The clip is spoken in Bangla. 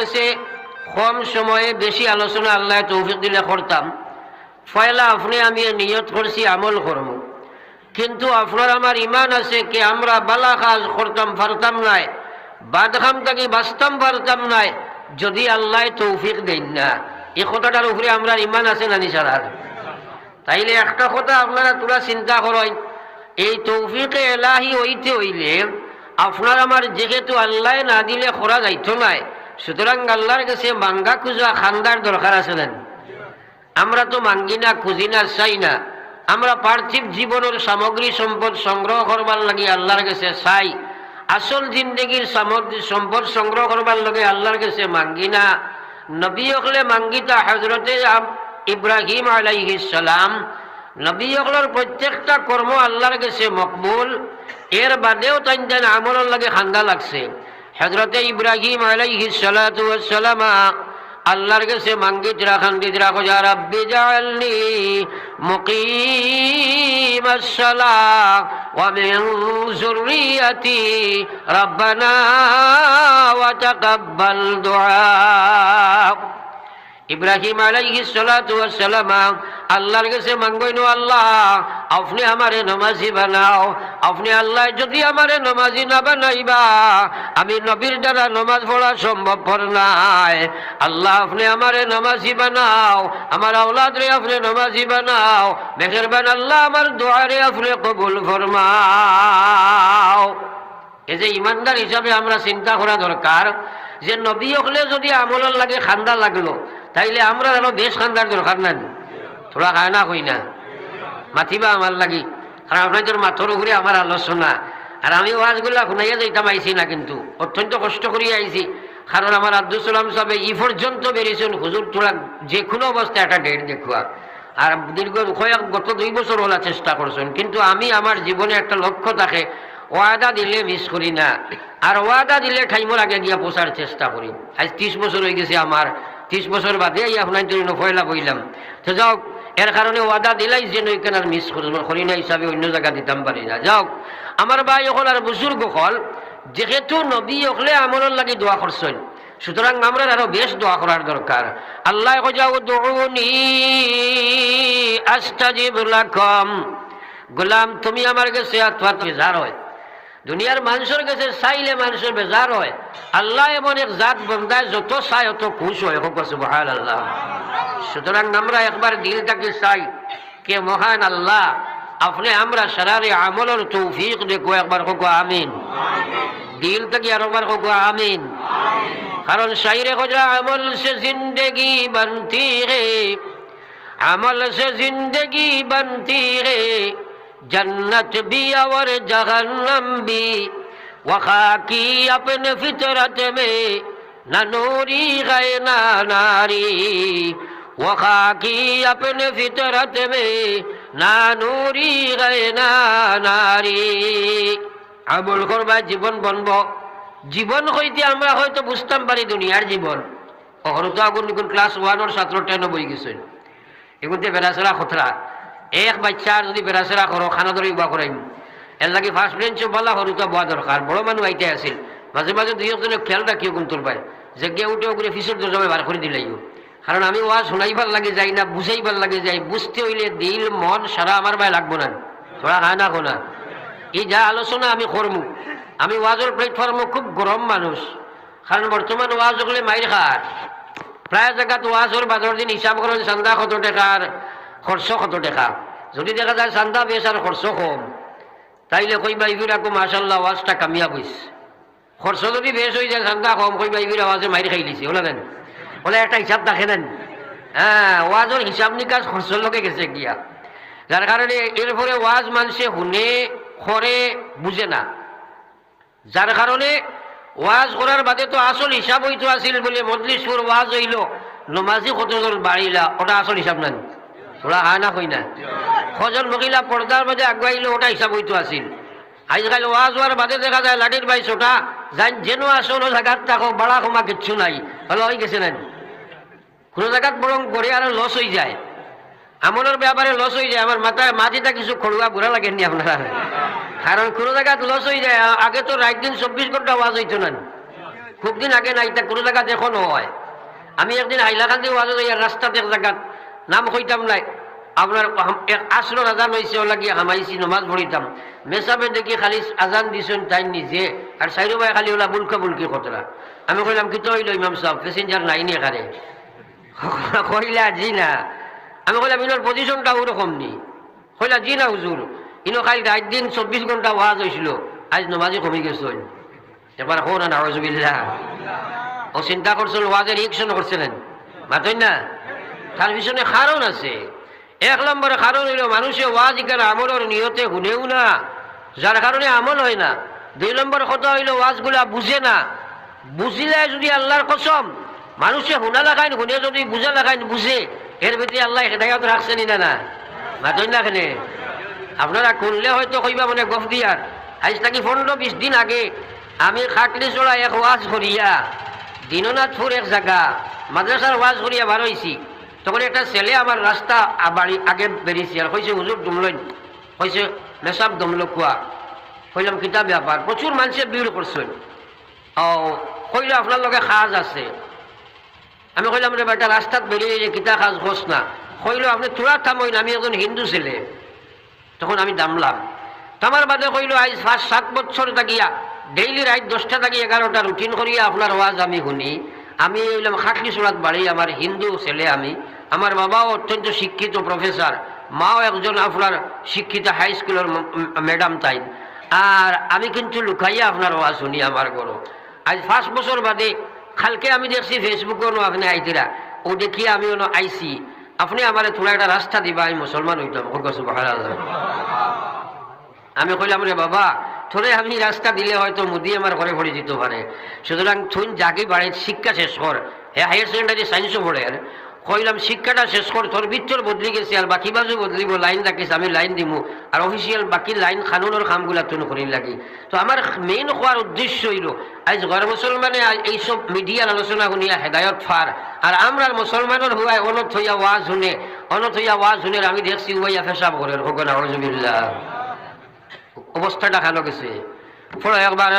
কাছে কম সময়ে বেশি আলোচনা আল্লাহ তৌফিক দিলে করতাম। ফয়লা আপনি আমি নিয়ত করছি, আমল করব। কিন্তু আপনার আমার ইমান আছে কি, আমরা বালা কাজ করতাম, পারতাম নাই। বাদখাম থাকি বাঁচতাম, পারতাম নাই। যদি আল্লাহ তৌফিক দেন না, এই কথাটার উপরে আমরা ইমান আছে না নিসারার তাইলে একটা কথা আপনারা তোরা চিন্তা করেন, এই তৌফিকে এলাহি হইতে হইলে আপনার আমার যেহেতু আল্লাহ না দিলে করা যাইতো নাই সুতরাং আল্লাহর কাছে মাঙ্গা খুঁজা খান্দার দরকার আছে না আমরা তো মাঙ্গি না, খুঁজি না, চাই না। আমরা পার্থিব জীবনের সামগ্রী সম্পদ সংগ্রহ করবার লাগে আল্লাহর কাছে চাই। আসল জিন্দগির সামগ্রী সম্পদ সংগ্রহ করবার লাগে আল্লাহর কাছে মাঙ্গি না। নবী হকলে মাঙ্গিতা হজরতে ইব্রাহিম আলাইহিস সালাম। নবী হকলের প্রত্যেকটা কর্ম আল্লাহর কাছে মকবুল। এর বাদেও তাই আমলের লাগে খান্দা লাগছে। হজরতে ইব্রাহিম আলাইহি সালাতু ওয়াসসালামা আল্লাহর কাছে মাঙ্গিত রাখান দিত রাখো, যা রাব্বি জাআলনি মুকিমাস সালাহ ওয়া মিন যুররিয়াতি রাব্বানা ওয়া তাকাব্বাল দুআ সালাতু ওয়াসসালাম, আল্লাহর কাছে মাঙ্গইন, আল্লাহ, আপনি আমারে নমাজি বানাও। আপনি আল্লাহ, যদি আমারে নমাজি না বানাইবা, আমি নবীর দ্বারা নমাজ পড়া সম্ভবপর নাই। আল্লাহ, আপনি আমারে নমাজি বানাও। আমার আওলাদ রে আপনি নমাজি বানাও। মেহেরবান আল্লাহ, আমার দোয়ারে আপনি কবুল ফরমাও। এই যে ইমানদার হিসাবে আমরা চিন্তা করা দরকার যে নবী হলে যদি আমলের লাগে, খান্দা লাগল তাইলে আমরা আরও বেশ খান্দার দরকার নাই। থোড়া খায় না কই না। মাতিবা আমার লাগি। কারণ আপনাদের মাথর উপরে আমার আলোচনা। আর আমি ওয়াজগুলা শুনাইয়া যাইতাম, আইছি না কিন্তু। অত্যন্ত কষ্ট করিয়া আইছি। কারণ আমার আব্দুল সালাম সাহেব ই পর্যন্ত বেরিয়েছেন হুজুর তোরা যে কোনো অবস্থায় একটা ডেট দেখুয়া। আর দীর্ঘ গত দুই বছর হলা চেষ্টা করছেন। কিন্তু আমি আমার জীবনে একটা লক্ষ্য থাকে, ওয়াদা দিলে মিস করি না। আর ওয়াদা দিলে ঠাইমর আগে গিয়া পোষার চেষ্টা করি। আজ ত্রিশ বছর হয়ে গেছে আমার। ত্রিশ বছর বাদে জন্য পয়লা বইলাম। তো যাও এর কারণে ওয়াদা দিলাই যে নইকেন আর মিস করি না হিসাবে অন্য জায়গা দিতাম পারি না। যাও আমার ভাই অকল আর বুজুর্গ হল যেহেতু নবী অকলে আমলের লাগি দোয়া করছেন। সুতরাং আমরা আরও বেশ দোয়া করার দরকার। আল্লাহ যাও দৌনি আস্তাজিব লাকম। গোলাম, তুমি আমার কাছে বেজার হয়। দুনিয়ার মানুষের কাছে চাইলে মানুষের বেজার হয়। আল্লাহ এমন এক জাত বন্ধায় যত চাই অত খুশ হয়। হোক সুবহান আল্লাহ সুতরাং আমরা একবার দিলটাকে চাই কে মহান আল্লাহ, আপনি আমরা সারারে আমলের তৌফিক দেখো, একবার হোক, আমিন। দিল থেকে আর একবার হোক, আমিন। কারণ শাইরে খোঁজা আমল সে জিন্দগি বনতি রে আমল সে জিন্দগি বনতি রে জন্নত বি আর জাহান্নাম বি। ওয়াকি আপন ফিতরত মে, না নোরি না নারী। ওয়াকি আপন ফিতরত মে, না নোরি গায়, না নারী। আমল করবা, জীবন বনব। জীবন হইতে আমরা হয়তো বুঝতাম পারি দুনিয়ার জীবন। কখনো তো আগুন ক্লাস ওয়ানোর ছাত্র টেনও বই গেছেন এগুলোতে বেড়াচড়া খতরা। এক বাচ্চার যদি বেড়াচেরা করো খানা ধরে বা করাইম এর লাগে ফার্স্ট বেঞ্চও বলা সৰুটা বোৱা দৰকাৰ। বড় মানুহ আইতে আছিল। মাজে মাজে দুই একজনে খেয়াল ৰাখিও কোনটোৰ পাই। জেগে উঠে উঠে ফিচৰ দৰ্জামে বাৰ কৰি দিলাইও কারণ আমি ওয়া শুনাইবার লাগে যাই না বুঝাইবার লাগে যাই বুঝতে হইলে দিল, মন সারা আমার ভাই লাগবো না। তোরা খায় না কোনা এই যা আলোচনা আমি করমু আমি ওয়াজের প্ল্যাটফর্মে খুব গরম মানুষ কারণ বর্তমান ওয়াজ হলে মাইর খার প্রায় জায়গাত ওয়াজের বাজার দিন হিসাব করেন চান্দা কত টাকার খরচ কত টাকা যদি দেখা যায় চান্দা বেশ আর খরচ কম। তাইলে কইবা ইবির আকো মাসাল্লাহ ওয়াজটা কামিয়া বইস খরচ যদি বেশ হয়ে যায়, চান্দা কম কইবা ইবির আওয়াজে মাইর খাই লিছি ওলা দেন বলে একটা হিসাব দেখে নেন হ্যাঁ ওয়াজের হিসাব নিকাশ খরচের লগে গেছে গিয়া। যার কারণে এরপরে ওয়াজ মানুষে শুনে করে বুঝে না। যার কারণে ওয়াজ করার বাদে তো আসল হিসাব হইতো আছিল বলে মজলিসপুর ওয়াজ হইল, নমাজি কতজন বাড়িলা ওটা আসল হিসাব নাই। ওরা হা না কই না কজন মহিলা পর্দার মাঝে আগুয়াইলো ওটা হিসাব হইতো আছিল আজকাল ওয়াজ হওয়ার বাদে দেখা যায় লাঠির বাইশ ওটা যাই যেন আসল জায়গাত থাকো বাড়া কমা কিচ্ছু নাই হলো হয়ে গেছে না কোনো জায়গাত বরং গড়ে আরও লস হয়ে যায় আমলের ব্যাপারে লস হয়ে যায় আমার মাথায় মাটিটা কিছু খড়ুয়া বুড়া লাগেননি আপনারা কারণ কোনো জায়গাত লস হয়ে যায় আগে তো রাত দিন চব্বিশ ঘণ্টা ওয়াজ হইতো না খুব দিন আগে নাই তা কোনো জায়গা এখনও হয় আমি একদিন হাইলাকান্দি ওয়াজত ইয়ার রাস্তাতে এক জায়গাত নাম কইতাম নাই। আপনার এক আজান হয়েছে ওলা হামাইছি, নমাজ পড়িতাম। মেসাবে দেখি খালি আজান দিছেন তাই নিজে, আর সাইরো ভাই খালি ওলা বুলকা বুলকি কতরা আমি কইলাম কি তো হইল ইমাম সাহেব? প্যাসেঞ্জার নাই নি এখানে? কইলা, জি না। আমি কইলাম ইনোর পজিশনটা ওরকম নি? কইলা, জি না হুজুর ইনো খালি রাত দিন চব্বিশ ঘণ্টা ওয়াজ হয়েছিল আজ নমাজে কমি গেছেন। এবার হো না নাওয়াজবিল্লাহ ও চিন্তা করছিল ওয়াজের রিয়েকশন করছিলেন মাতই না? তার পিছনে কারণ আছে। এক নম্বরে কারণ হইল মানুষে ওয়াজ এখানে আমলের নিয়তে শুনেও না। যার কারণে আমল হয় না। দুই নম্বর কথা হইল ওয়াজগুলা বুঝে না। বুঝিলে যদি আল্লাহর কসম, মানুষে শুনা লাগাইন, শুনে যদি বুঝা লাগাইন, বুঝে, এর ভিতরে আল্লাহ হেদায়ত রাখছেন না না? মাতই না এখানে আপনারা শুনলে হয়তো কইবা মানে গফ দিয়ার। আজ থাকি পনেরো বিশ দিন আগে আমি খাটলি চড়া এক ওয়াজ করিয়া দীননাথপুর এক জায়গা মাদ্রাসার ওয়াজ করিয়া বার হয়েছি তখন একটা ছেলে আমার রাস্তা বাড়ি আগে বেরিয়েছি আর কইছে হুজুর দমলইন কইছে মেসাব দমল কুয়া কইলাম কিতাব ব্যাপার প্রচুর মানুষের ভিড় করছেন ও কইল আপনার লগে সাজ আছে। আমি কইলাম রে বেটা রাস্তাত বেরিয়ে যে কিতা কাজ হোস না। কইল, আপনি তোরা থামইন, আমি একজন হিন্দু ছেলে। তখন আমি দামলাম। তামার বাদে কইল আজ পাঁচ সাত বছর থাকিয়া, ডেইলি রাত দশটা থাকি এগারোটা রুটিন করিয়া আপনার ওয়াজ আমি শুনি। আমি হইলাম খাটলি চূড়াত বাড়ি আমার হিন্দু ছেলে আমি। আমার বাবাও অত্যন্ত শিক্ষিত প্রফেসর, মাও একজন আপনার শিক্ষিত হাই স্কুলের ম্যাডাম তাই। আর আমি কিন্তু লুকাইয়া আপনার ওয়াজ শুনি আমার গরো। আজ পাঁচ বছর বাদে খালকে আমি দেখছি ফেসবুকেও আপনি আইতিরা। ও দেখিয়ে আমি ওনো আইসি আপনি আমার তোরা একটা রাস্তা দিবা, আমি মুসলমান হইতাম। ওর আমি কইলাম, রে বাবা তোরে আমি রাস্তা দিলে হয়তো মুদি আমার ঘরে পড়ে যেতে পারে। সুতরাং তুই যাকে বাড়ির শিক্ষা শেষ কর। হ্যাঁ হায়ার সেকেন্ডারি সায়েন্সও পড়ে কইলাম, শিক্ষাটা শেষ কর, তোর বিচ্ছর বদলি গেছে, আর বাকি বাজু বদলিব, লাইন রাখিস, আমি লাইন দিমু। আর অফিসিয়াল বাকি লাইন কানুনের কামগুলা তুই করি লাগি। তো আমার মেইন হওয়ার উদ্দেশ্য হইল আজ ঘর মুসলমানে এইসব মিডিয়ার আলোচনা শুনিয়া হেদায়ত ফার আর আমরা মুসলমানের হুয়ায় অনত হইয়া ওয়াজ শুনে, অনত হইয়া ওয়াজ শুনে আমি দেখছি উইয়া ফেসাব করে হোক না অবস্থাটা ভালো গেছে পড়ো একবার